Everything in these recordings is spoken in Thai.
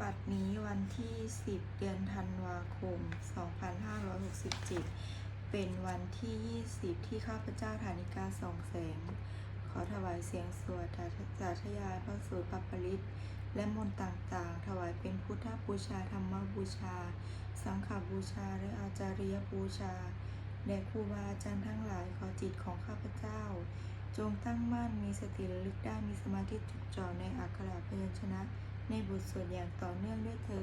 บัดนี้วันที่ 10 เดือนธันวาคม 2567 เป็นวันที่ 20 ที่ข้าพเจ้าฐานิกาสองแสง ขอถวายเสียงสวดสาธยายพระสูตรปัปปริตและมนต์ต่างๆ ถวายเป็นพุทธบูชาธรรมบูชา สังฆบูชา และอาจาริยบูชาแด่ครูบาอาจารย์ทั้งหลายขอจิตของข้าพเจ้า จงตั้งมั่นมีสติระลึกได้มีสมาธิจดจ่อในอักขระพยัญชนะ ในบทสวดอย่างต่อเนื่องด้วยเทิน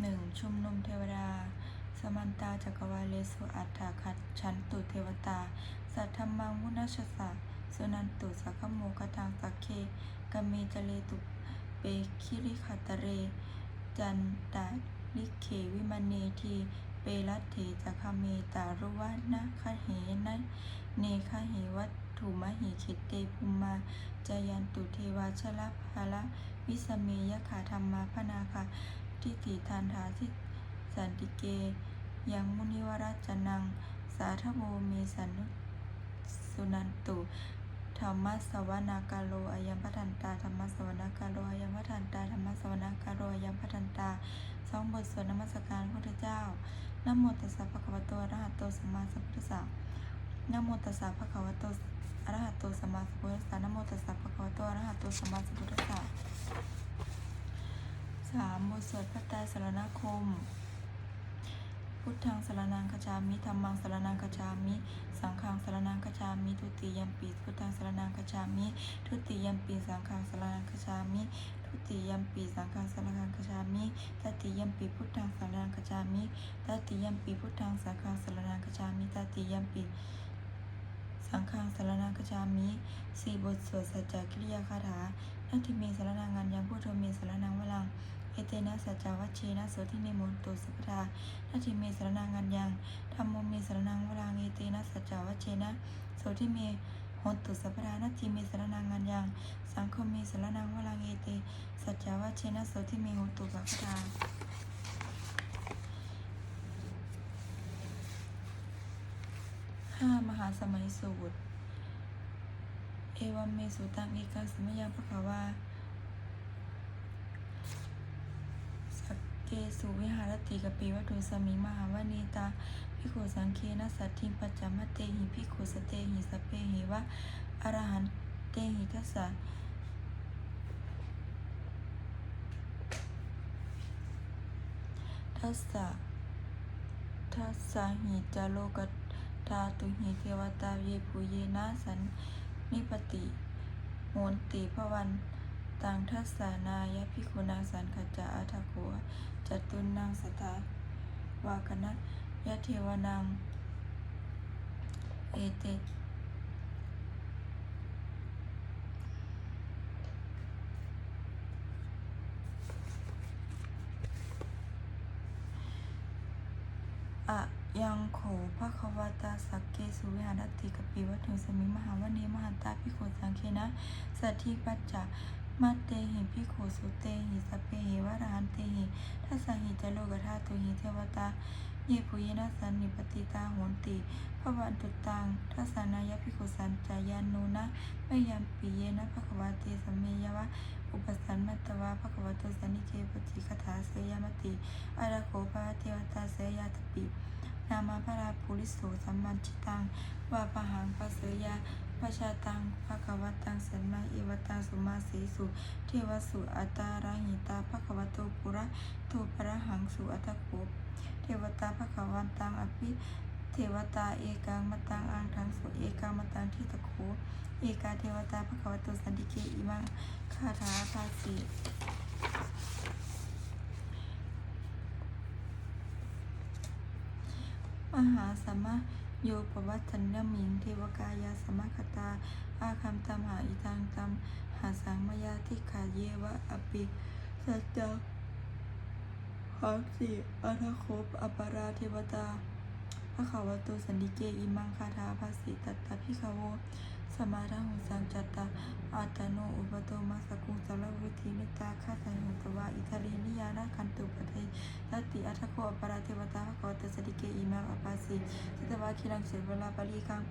หนึ่งชุมนุมเทวดา สมันตาจักรวาเลสุอัฏฐาคัดชันตุเทวตา สัทธมมังมุนัชสะ สุนันตุสักขโมกตังสักเคกเมจเลตุเปคิริขัตเร จันตาลิเขวิมานเนทีเปรัตเถจักเมตารุวะนะคะเหนะเนคะเหวัตถุมหิคิเตภูมา จายันตุเทวาชลภาละวิสเมยขาธรรมาพนาคาทิฏฐิทานทาทิสันติเก ยังมุนิวรัจนัง สาธโมเมสันุสุนันตุ รรมสวนาการโลอายัมพัทันตาธรรมสวนาการโลอายัมพัทันตาธรรมสวนาการโลอายัมพัทันตาสองบทสวดนมัสการพระพุทธเจ้านโมตัสสะภะคะวะโตอะระหะโตสัมมาสัมพุทธัสสะนโมตัสสะภะคะวะโตอะระหะโตสัมมาสัมพุทธัสสะนโมตัสสะภะคะวะโตอะระหะโตสัมมาสัมพุทธัสสะสามบทสวดพระไตรสรณคม พุทธังสรนังคจามิธรรมังสรนังคจามิ สังฆังสรนังคจามิ ทุติยมปีพุทธังสรนังคจามิ ทุติยมปีสังฆังสรนังคจามิ ทุติยมปีสังฆังสรนังคจามิตติยมปีพุทธังสรนังคจามิตติยมปีพุทธังสังฆังสรนังคจามิตติยมปีสังฆังสรนังคจามิสี่บทสวดสัจจกิริยาคาถานัตถิเมสรนังงันยังพุทโธเมสรนังวลัง เอเตนะสัจจวัชเชนะโสทิเนโมนตุสัพพทานาทิเมสรนังงันยังธรรมโมเมสรนังวรังเอเตนะสัจจวัชเชนะโสทิเมหนตุสัพพทานาทิเมสรนังงันยังสังฆเมสรนังวรังเอเตสัจจวัชเชนะโสทิเมหนตุสัพพทาห้ามหาสมัยสูตร เอวัมเมสุตังเอกังสมยังพระขาวา เกสุวิหารติกปีวัตุสมิมหาวนีตาพิกขุสังเคนะสัตทิปัจจมัตเตหิพิกขุสเตหิสเปหิวะอรหันเตหิทัสสะทัสสะทัสสะหิจาโลกตาตุหิเทวตาเยปุเยนะสันนิปติโหนติพวันตังทัสสานายะพิคุนาสันขจาอัทโข จตุนนางสตาวากนะยะเทวนัง เอเตอะยังโขภะคะวตาสักเกสุวิหารติกปิวัตถุสมิงมหาวเนมหันตาพิโขสังเคนะ สัทธิปัจจา มัตเตหิพิโขสุเตหิสพเพหิวารหันเตหิทัสหิจโลกธาตุหิเทวตา เยปุยนะสันนิปติตาโหนติพระวันตุตังทัสานายพิโขสันจายานุนะไมยัมปิเยนะภควาเตสมเมยวะ อุปสันมัตวะภควโตสันนิเกปจิคถาเสยามติอาราโคปาเทวตาเสยาตปิ นามาพระราภูริโสสัมมันชิตังวาปหังปัสเสยา ปชาตังภะคะวะตังสันมาเอวตังสุมาเสสุเทวสุอัตตาราหิตาภะคะวะโตปุระโตปะระหังสุอัตตะโกเทวตาภะคะวันตังอภิเทวตาเอกังมตังอังทังสุเอกังมตังทิตะโขเอกาเทวตาภะคะวะโตสันติเกอิมังคาถาภาสีมหาสมะ โยปวัตถันยมิง เทวกายาสมะคตาอาคัมตัมหาอิทังตัมหาสังมยาทิขาเยวะอปิสัจจาหักสีอัทคบอปาราเทวตาพระขาวตัวสันติเกอิมังคาถาภาสิตัตตาพิคาโว สมาธิหุสังจัตตาอัตโนอุปโตมัสกุงสารวิธีนิตาคาสังหุตวาอิทารีนิยานาคันตุปเทตติอัทโคอปาราเทวตาภควตสดิเกอิมาอปาสีสิตวาคิรังเสวลาปริคัง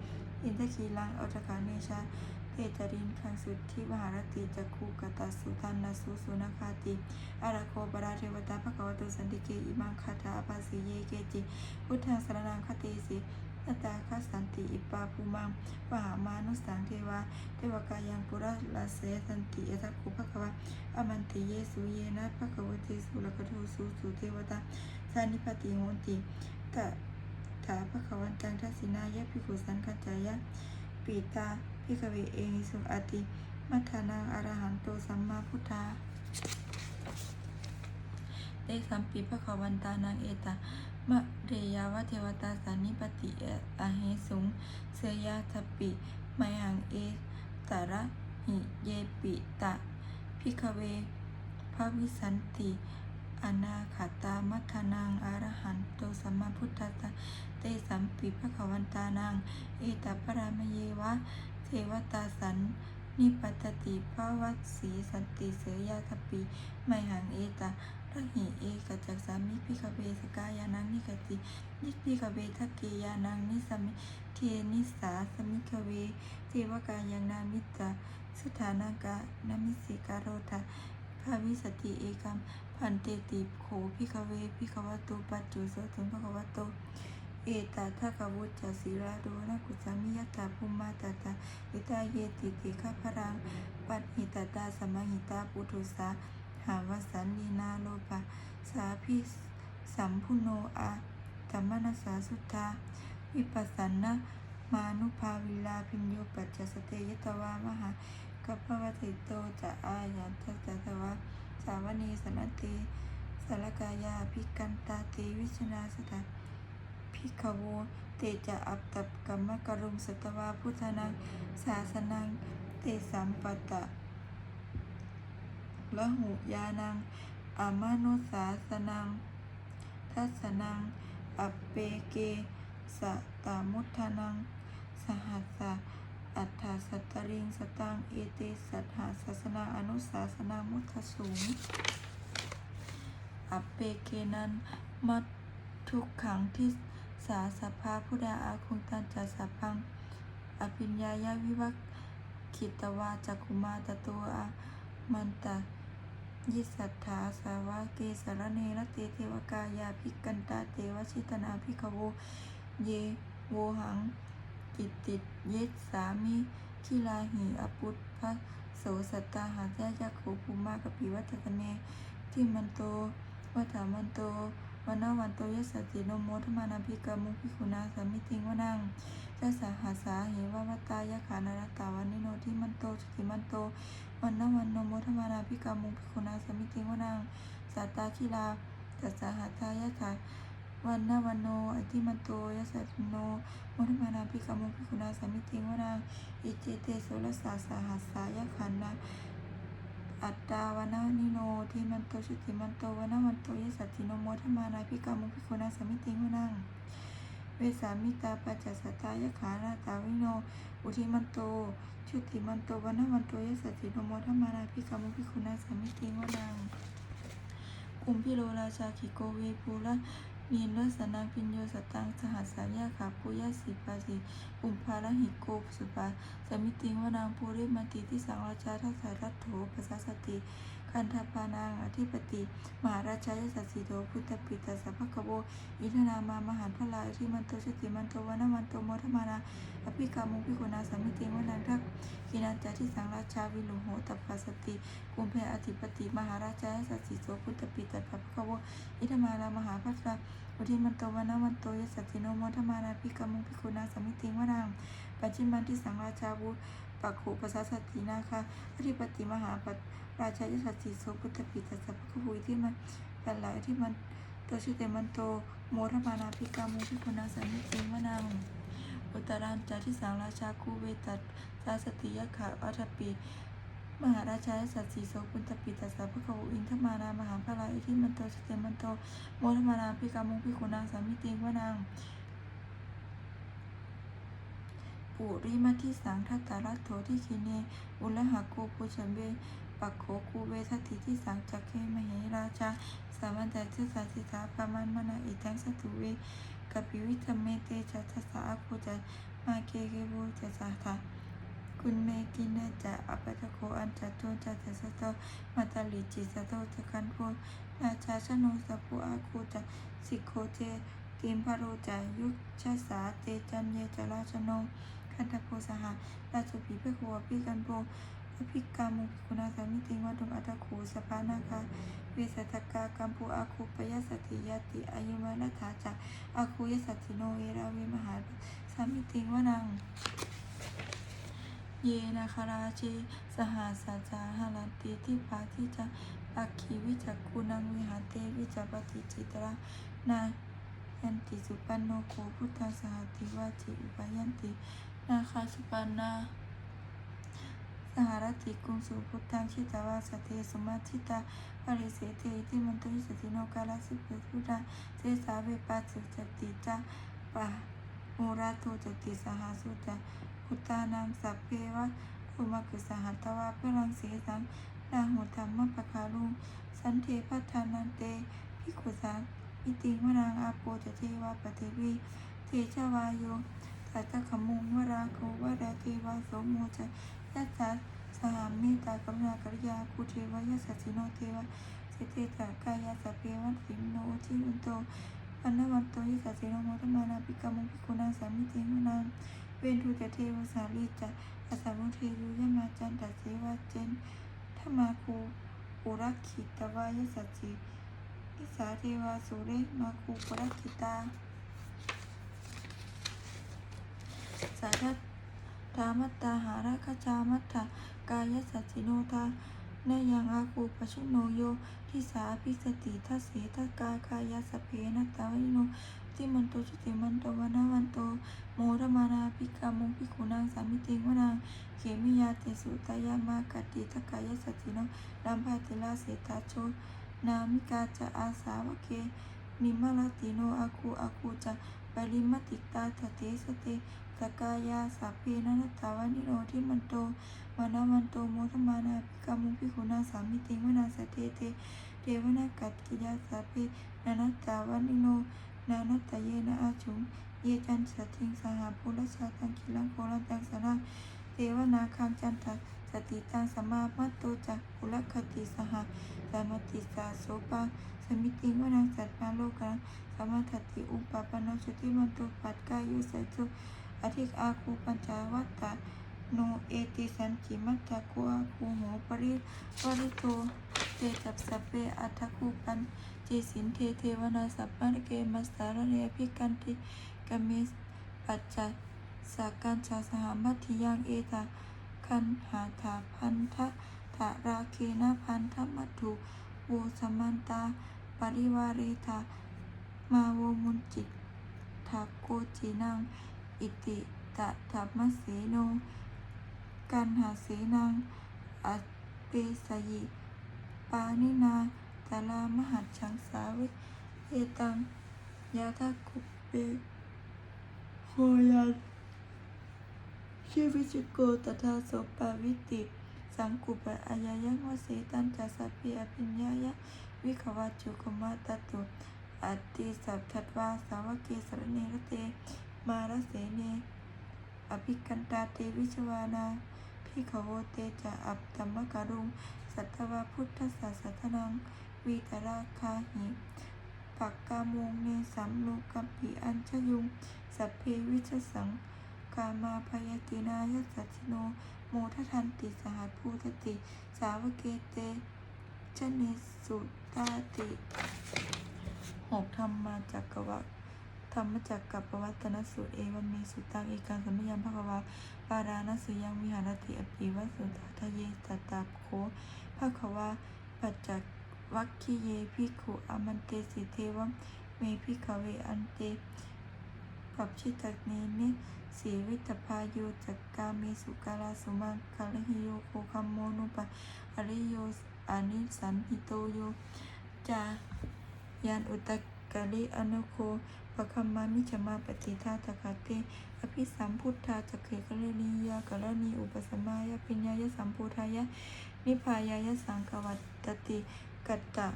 อินทคีลังอัตคาเนชาเตจรินคังสุทธิมหารติจักคูกตาสุทันนาสุสุนคาติอาราโคปาราเทวตาภควตสันติเกอิมังคาถาอปาสีเยเกจิพุทธังสรนังคติสิ นตาคัสสันติอิปาภูมังปหามานุสังเทวา เทวกายังปุระลาเสสันติอทัคขุภควะอมันติเยสุเยนะภควเทสุลกโทสุสุเทวตาสานิปติโหติตะถาภควันตังทัสินายะภิกขุสังกัจจายะปีตาภิกขเวเอหิสุอติ มัทานังอรหันโตสัมมาพุทธาเตสัมปีพระขวันตานังเอตา มะเรยาวะเทวตาสานิปติอะเหสุง เสยยาทปิไมหังเอตระหิเยปิตะพิกเวพระวิสันติอนาคาตามัทธางอารหันโตสัมมาพุทธัสสะเตสัมปีพระขวันตานังเอตปรามเยวะ เทวตาสันนิปัตติภวัสีสันติเสยยาทปิไมหังเอตา ทักหิเอกจักสามิพิกเวสกายานังนิกตินิพิกเวทักเกยานังนิสมิเทนิสาสมิกเวเทวกายังนามิตาสุฐานากานามิสิกาโรธาภาวิสติเอกัมพันเตติโขพิกเวพิกวโตปัจจุโสถึงพระวโตเอตาทักวุจจสีราโดนะกุสามิยตาภูมาตาตาอิตาเยติติฆาพรัง ปัตหิตาตาสมหิตาปุถุสา หาวสันลีนาโลปะสาพิสัมพุโนอาตัมมนัสสาสุทธาวิปัสสนนะมานุภาวิลาพิญโยปัจจสเตยตวามหากัปปวัติโตจะอายันทัสสะวะสาวนีสนติสารกายาภิกันตาเตวิชนาสตาภิกขโวเตจะอัปตับกัมมะกรุงสตวาพุทธนัง ศาสนัง เตสัมปตะ ละหุยานังอามานุสาสนัง ทัสนัง อัปเปเกสะตามุทนัง สหัสสะอัฏฐาสัตตริงสตัง เอเตสัทหาศาสนาอนุสาสนามุทสูง อัปเปเกนันมัดทุกขังที่สาสภาพุทธาอาคุงตันจัสสะพัง อภิญญายาวิวัคคิตวาจักุมาตโตอามันตา ยิสัทธาสาวาเกสารเนรติเทวกายาภิกันตาเทวชิตนาภิกโวเยโวหังกิตติเยสสามิคิลาหิอปุตพระโสสัตตาหาแจ้ยักขูภูมากปิวัตตเนทิมันโตวัฏมันโต วันนวันโตยสสติโนโมทมานาภิกามุภิคุนาสามิติงวนังจัสาหาสาเหวะวัตายะขานารตาวันนิโนทิมันโตชุติมันโตวันนวันโนโมทมานาภิกามุภิคุนาสามิติงวนังสัตตาคิลาตัสสหาทายะถาวันนวันโนอติมันโตยสัตโนโมทมานาภิกามุภิคุนาสามิติงวนังอิเจเตโสรสาสหัสสายะขันนา อัตตาวนานิโนทิมันโตชุติมันโตวนนวันโตยสัตติโนโมทมานาภิกามุภิคุนาสมิติงวนังเวสามิตาปัจจสัตายะขานาตาวิโน อุทิมันโตชุติมันโตวนนวันโตยสัสสิโนโมทมานาพิกามุพิคุณาสามิติงวนังกุมพิโลราชาคิโกเวภูละ นีนรสนังพิญโยสตังสหัสสายาขาปุยาสีปาสีปุมภาลหิโกสุปาสมิติงวนางภูริมันติที่สังราชาทัศรัตโถภาษาสติ คันธปานางอธิปติ มหาราชายสัสสิโตพุทธปิตาสัพพะกโวอินทนามามหาพลายที่มันโตชติมันโตวนนวันโตโมทมานาอภิกามุพิโกนาสามิติวนันทักกินันจาที่สังราชาวิลุโหตัปปาสติกุมเพอธิปติมหาราชาสัสสิโสพุทธปิตัพพะโวอิธมาลามหาพัสสะอุทิมันโตวนนวันโตยสัสสิโนโมทมานาภิกามุพิโกนาสามิติวนังปัจจิมันที่สังราชาวุ ปักขุปัสสะสตินาคาอธิปติมหาปัตราชายสัสสิโสพุทธปิตัสัพพคะโวอิทิมันปัลลายที่มันโตชิเตมันโตโมทมานาภิกามุพิโกนาสามิติวนังอุตรันจาที่สังราชาคูเวตัสาสติยะขาอัตปีมหาราชาสัตสีโสปุณตปิตัสสะพระเขาอินทมานามหาพระลาอิทิมันโตสเตมันโตโมทมานาพิกามุงพิขุนาสามิติงวนาง ปุริมาทิสังทัตตารัตโถที่คิเน อุลหะโกปุชเบปักโขคูเวทัติที่สังจักเคมเหราชาสามันตเจสาสิทาปามันมนาอิทังสตุเวกัปิวิธเมเตจัตสาอาคูจะมาเกเกบูจะสาทาคุณเมกินเนจะอปัตโคอันจัตุนจัตสะโตมาตาลิจิสะโตจะกันโพนาชาชโนสัพพุอาคูจะสิโคเจกิมพาโรจะยุชสาเตจันเยจราชโน คันตโพสหราชผีเพขัวพิกันโพอภิกามุคุณาสามิติงวัดุอัตโขสปานาคาวิสัตกากัมพูอาคูปยสสติยติอายุมานัฐาจะอาคูยสัติโนเอราวิมหาสามิติงวนังเยนาคาราเชสหาสาจาหาลันติที่ปาทิจะปักขีวิจักกุนังวิหารเตวิจัปฏิจิตระนายันติสุปันโนโคพุทธสหติวาจิอุปยันติ นาคาสุปันนาสหรติกุงสุพุทธังชิตาวาสเทสมาชิตาปริเสเทติมันตุสติโนกาลสิปุพุทธาเสสาเวปัสสุจติจาปะโมราโทจติสหสุจาพุทธานังสัพเพวะโอมากุสหัตวาเปรังเสสังนาหุธรรมปะคารุงสันเทพัฒนันเตพิกุสังอิติงวรังอาโปจเทวาปฏิวีเทชวายโย ตัตตะขมุงวราโกวราเทวาโสโมจยัสสะสหามิตากรุณากริยาคูเทวยัสสสิโนเทวะสิเตตากายาสเปวันสิมโนทิวันโตวันนวันโตยิสสะสิโนโมทมานาปิกามุปิกุณาสามิติมุนาเวนทุจะเทวสาลีจะอาสามุเทยุยมาจันตเสวะเจนธมาคูอุรักขิตวายัสสะจิอิสาเทวาสุเรมาคูปุรักขิตา สาธัตถามัตตาหาราคจามัตถากายสัจจิโนทาเนยังอาคูปชุโนโยทิสาพิสติทัสเสทกาคายสเพนัตตาวิโนติมันโตชุติมันโตวนาวันโตโมรมานาภิกามุภิกขุนางสามิติงวนางเขมิยาเตสุตายามากติทกายสัจจิโนดัมภาติลาเสตาโชนามิกาจะอาสาวะเกนิมาลติโนอาคูอาคูจะปริมติตาทเตสเต สกายาสัพเพนันตาวานิโนทิมันโตมานามันโตโมทมานาภิกามุภิกขุนาสามิติงวนาสเตเตเทวนากัดกิยาสัพเพนันตาวานิโนนานัตตเยนะอาชุงเยจันสติงสหปุรชาตังคิลังโคลันตังสนังเทวนาคังจันทสติตังสมามัตโตจักปุรคติสหสามติสาโสปังสมิติงวนังสัตมาโลกังสมาทติอุปปนชุติมันโตปัดกายุสัจจุ อธิกอาคูปัญจาวัตตะโนเอติสันจิมัตตะคูอาคูโหปริวริโตเตจับสัพเพอัตคูปันเจสินเทเทวนาสัพพะเกมัสสารเนพิกันติกเมสปัจจัสากันชาสหมัติยังเอตาคันหาถาพันทะถาราเคนะพันธมัตถุโวสมันตา ปริวาเรธามาโวมุนจิตทาโกจินัง อิติตะธรรมเสโนกันหาเสนังอเปสยิปานินาตาลามหัดชังสาวิเอตังยาทาคุปเปโคยันชีวิจิโกตถาโสปาวิติ สังกุปะอายายังวเสตันจัสสพเพอภิญญายะวิขวัจจุกมาตตุอัตติสัพทัตวาสาวกเกสรเนรเต มารเสเน อภิกันตาเตวิชวานาพิขโวเตจะอัปธรรมการุง สัตวาพุทธศาสตนัง วีตราคาหิปักกามงเนสัมโลกัมปิอัญชยุง สัพเพวิชสังกามาพยตินายัสสชิโน โมททันติสหัสภูตติ สาวเกเตชเนสุตาติหกธรรมาจักกวะ ธรรมจักกับปวัตนสูตรเอวันเมสุตังเอกังสมยังภควาปารานัสยังวิหารติอปีวัสุตาทะเยตัตาโคภควาปัจจักวัคคีเยพิขุอมันเตสิเทวมเมพิขเวอันเตปับชิตักนเนสีวิตพายุจักกาเมสุกาลาสุมังคาลหิโยโคคัมโมนุปะอริโยอานิสันหิโตโยจายานอุตกะลิอนุโค ปะคัมมามิจมาปฏิทาตคาเตอภิสัมพุทธาจักเขกะเรณียากะรณีอุปสมายะปิญญายะสัมพุทธายะนิพายายะสังกวัตตติกัตตะ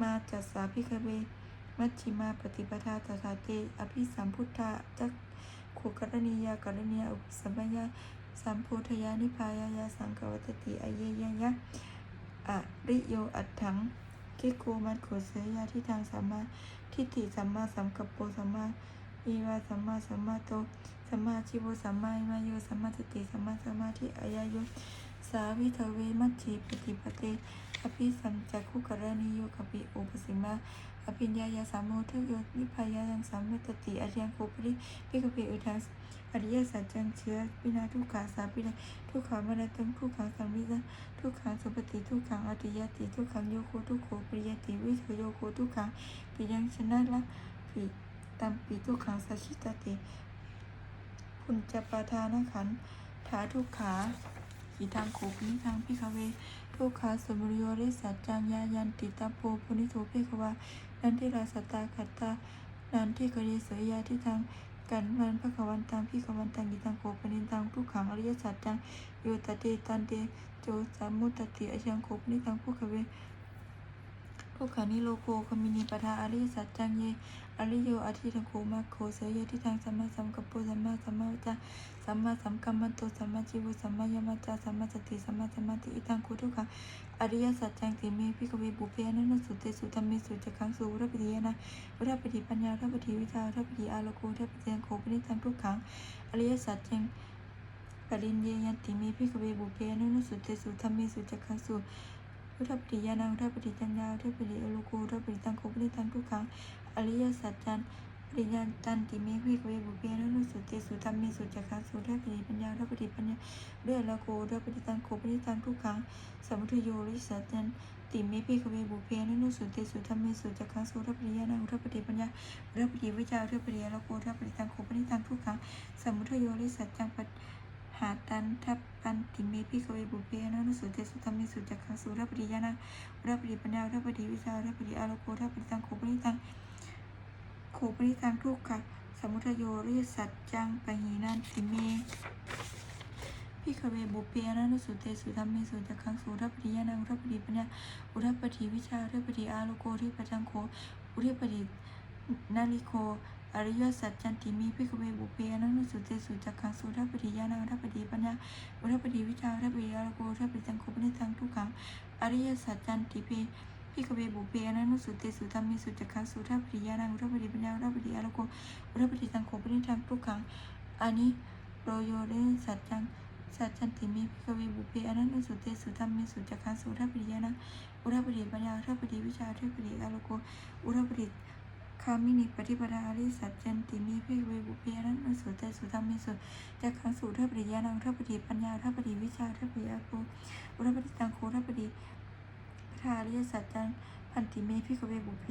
มาจัสสาพิกเวมัชฌิมาปฏิปทาตถาเตอภิสัมพุทธาจักขุกรณียากรณียอุปสมายาสัมโพธยานิพายายาสังกวัตติอเยยยะอริโยอัตถังกิโกมัตโขเสยาที่ทางสัมมา ทิฏฐิสัมมาสัมกัปโปสัมมาอีวาสัมมาสัมมาโตสัมมาชิโวสัมมาอิมาโยสัมมาสติสัมมาสมาธิอายาโยสาวิทเวมัชชีปฏิปเตอภิสัมจักขุกรณีโยกปิอุปสิมา อภิญญายาสามโมทโยนิพายายังสามเมตติอายังโคปริพิกปิอุทังอริยสัจจังเชื้อปินาทุกขาสาปินาทุกขามรตังทุกขังสัมมิตาทุกขังสุปฏิทุกขังอติยติทุกขังโยโคทุกโขปริยติวิเทโยโคทุกขังปิยังชนะละปิตัมปิทุกขังสัจฉิตติพุญจะปทานขันธ์ถาทุกขาอีทางโขปนิทางพิคเวทุกขาสมุริโยริสัจจังยายันติตาโพปุนิโทเพกวา นันที่ราสตาขัตตานันที่กเรเสยยาที่ทางกันวันพระขวันตังพี่ขวันตังอีทางโขปนิตังทุกขังอริยสัจจังโยตเตตันเตโจสามุตติอชังโขปนิตังผู้ขเว ทุกขานิโลโกคมินีปทาอริยสัจจังเยอริโยอธิทังโคมาโคเสยที่ทางสัมมาสัมกัปโปสัมมาสัมมาจาสัมมาสัมกัมมันโตสัมมาจิวสัมมายามัจจาสัมมาสติสัมมาสมาธิอิทังโคทุกขังอริยสัจจังติเมพิกเวบุเพนันสุเตสุธรรมเมสุจักขังสุวรปฏิยนะวรปฏิปัญญาวรปฏิวิชาวรปฏิอาโลโกวรปฏิยังโคปนิทังทุกขังอริยสัจจังปริญเยยันติเมพิกเวบุเพนันสุเตสุธรรมเมสุจักขังสุ พุทธปฏิญาณังพุทธปฏิจัญญาพุทธปฏิอโลโกพุทธปฏิตังโคปนิตังทุกขังอริยสัจจันปริญญาจันติเมฆวิเวบุเพนะนุสุเตสุธรรมีสุจักขังสุพุทธปฏิปัญญาพุทธปฏิปัญญาด้วยอโลโกพุทธปฏิตังโคปนิตังทุกขังสมุทโยริสัจจันติเมฆวิเวบุเพนะนุสุเตสุธรรมีสุจักขังสุพุทธปฏิญาณังพุทธปฏิปัญญาพุทธปฏิวิจารุทธปฏิอโลโกพุทธปฏิตังโคปนิตังทุกขังสมุทโยริสัจจังป หาตันทัพปันติเมพิกเวบุเพนะนุสุเตสุธรรมิสุจักขังสุรปริยานะรปริปัญญารปริวิชารปริอาโลโกรปริตังโคปริตังโคปริตังทุกขะสมุทโยริสัจจังปะหีนันติเมพิกเวบุเพนะนุสุเตสุธรรมิสุจักขังสุรปริยานะรปริปัญญาอุรปริวิชารปริอาโลโกริปัจังโคอุริปรินาลิโค อริยสัจจันติมีพิกเวบุเพนังนุสุเตสุจักขังสุทัปปฏิยานังทัปปฏิปัญญาอุทัปปฏิวิชาทัปปฏิอาโกทัปปฏิจังโคปนิทังทุกขังอริยสัจจันติเปพิกเวบุเพนังนุสุเตสุธรรมิสุจักขังสุทัปปฏิยานังอุทัปปฏิปัญญาอุทัปปฏิอาโกอุทัปปฏิจังโคปนิทังทุกขังอานิโรโยเรสัจจังสัจจันติมีพิกเวบุเพอนันนุสุเตสุธรรมิสุจักขังสุทัปปฏิยานังอุทัปปฏิปัญญาอุทัปปฏิวิชาอุทัปปฏิอาโกอุทัปปฏิ คามินิปฏิปทาอริสัจจันติมีเพเวบุเพนันนสุเตสุธรรมิสุจักขังสุทัปปฏิยานังทัปฏิปัญญาทัปฏิวิชาทัปปฏิอาโกอุทัปฏิตังโคทัปฏิปทาอริสัจจันพันติเมพิกเวบุเพ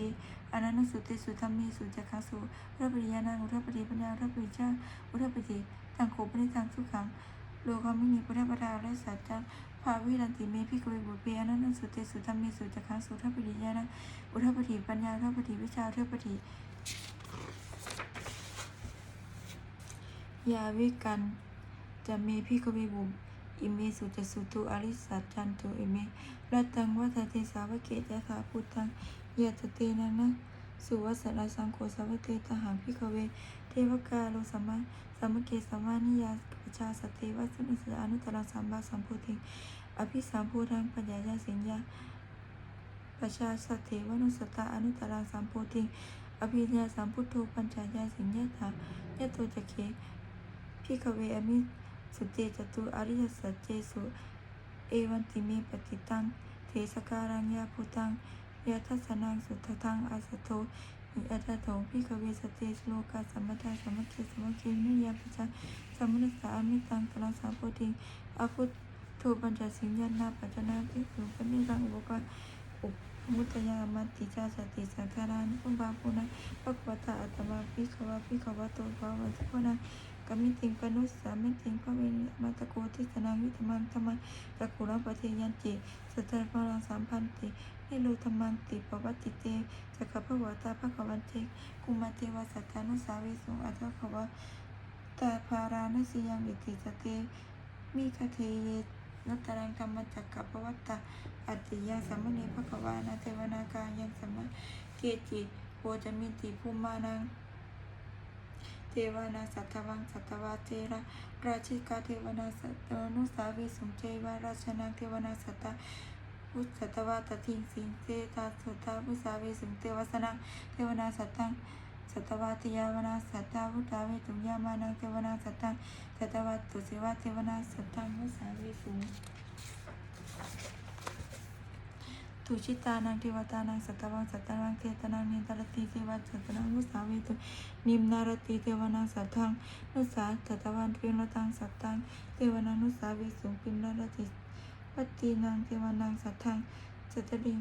อนันนสุเตสุธรรมิสุจักขังสุอุทัปปฏิยานังอุทัปปฏิปัญญาทัปปฏิวิชาอุทัปปฏิตังโคปนิตังสุขังโลคามินิปฏิปทาอริสัจจันภาวิรันติเมพิกเวบุเพอนันนสุเตสุธรรมิสุจักขังสุทัปปฏิยานังอุทปฏิปัญญาอุทปฏิวิชาอุทปฏิยาวิกันจะเมพิกเวบุมอิเมสุจสุตุอริสัจจันตุอิเมรัตังวัฏเทสาวเกตยะถาพุทธังยะตเตนะนะสุวัสสสังโฆสาวเตตหังพิกเว วกาโลสัมมาสัมมเกสัมมานิยาปชาสตเตวัสนุสอนุตตรังสัมบาสัมโพธิงอภิสัมโพธังปัญญายาสิญญาปชาสเทวนุสตาอนุตตรังสัมโพธิอภิญญาสัมพุทโธปัญจายาสิญญาถายะโตจะเคพิกเวอมิสุเตจตุอริยสัจเจสุเอวันติเมปฏิตังเทสการังยาพุตังยะทัสสนังสุทธังอาสโท อิอัตถงพิกเวสเตสโลกาสัมมตาสัมมเกสัมมเกนิยาปชาสัมมนัสสามิตังตรังสัมโพธิอาพุทโธปัญจสิญญานาปัจจนาภิกขุปนิรังอุปกาอุปมุตยามัติจาสติสังขารานุปบาปุนะภะคะวตาอัตมาภิกขวะภิกขวะโตภาวะทุกนะกมิติงปนุสสามิติงพระเวนิมัตตโกทิสนังวิธมังธรรมังจักุรังปะเทยันจิสัตตะพลังสามพันติ นิโรธมังติปวัตติเตจักขพะวตาภควันเตกุมาเทวสัตตานุสาเวสุอัตถขวะตาภารานสิยังอิติสเตมีคเทเยนัตตรังธรรมจักขปวัตตาอัติยังสัมมเนภควานาเทวนาการยังสัมมาเกจิโปจมิติภูมานังเทวานาสัตวังสัตวาเทระราชิกาเทวนาสัตนุสาวิสุงเจวราชนังเทวนาสัตตา พุทธสัตวาตทิงสิงเจตาสุตาพุสาวิสุเทวสนังเทวนาสัตตังสัตวาติยาวนาสัตตาพุทธาวิตุยามานังเทวนาสัตตังสัตวาตุสิวาเทวนาสัตตังพุสาวิสุงตุชิตานังเทวตานังสัตวังสัตตังเทตนังนินตรติเทวสัตตนังมุสาเวตุนิมนารติเทวนังสัตถังนุสาสัตวันเพิรตังสัตตังเทวนังนุสาเวสุงปินนารติ ปัตตินังเทวนังสัตถังสัตตริง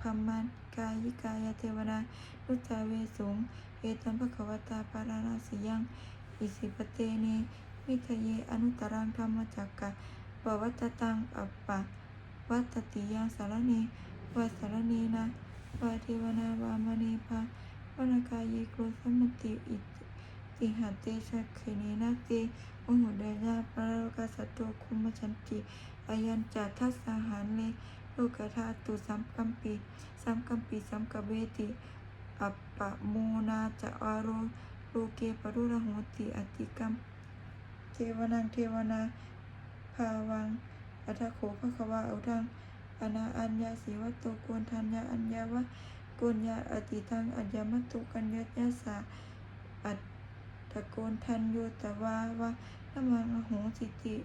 พัมมันกายิกายเทวนานุสาเวสุงเอตัมภควตาปาราณสิยัง อิสิปเตเนมิทะเยอนุตรังธรรมจักกะปวัตตตังอัปปะวัตติยังสารเนวัสารเนนะวาเทวนาวามณีภาวนาคายโกสมติอิติหัตเตชะเขเนนะเตมหุเดยาปรารกสัตโตคุมชันติ อายัญจัทัสสหานเลโลกธาตุสัมกัมปีสัมกัมปีสัมกเวติอัปปะโมนาจะอารโรโลเกปรุระโหติอติกัมเทวนังเทวนาภาวังอัทโขภควาอาทังอนาอัญญาสีวัตโตโกนทัญญาอัญญาวะโกนยาอติทังอัญญมัตตุกัญญยาสาอัตตะโกนทันโยตวาวะนมังอโหสิติ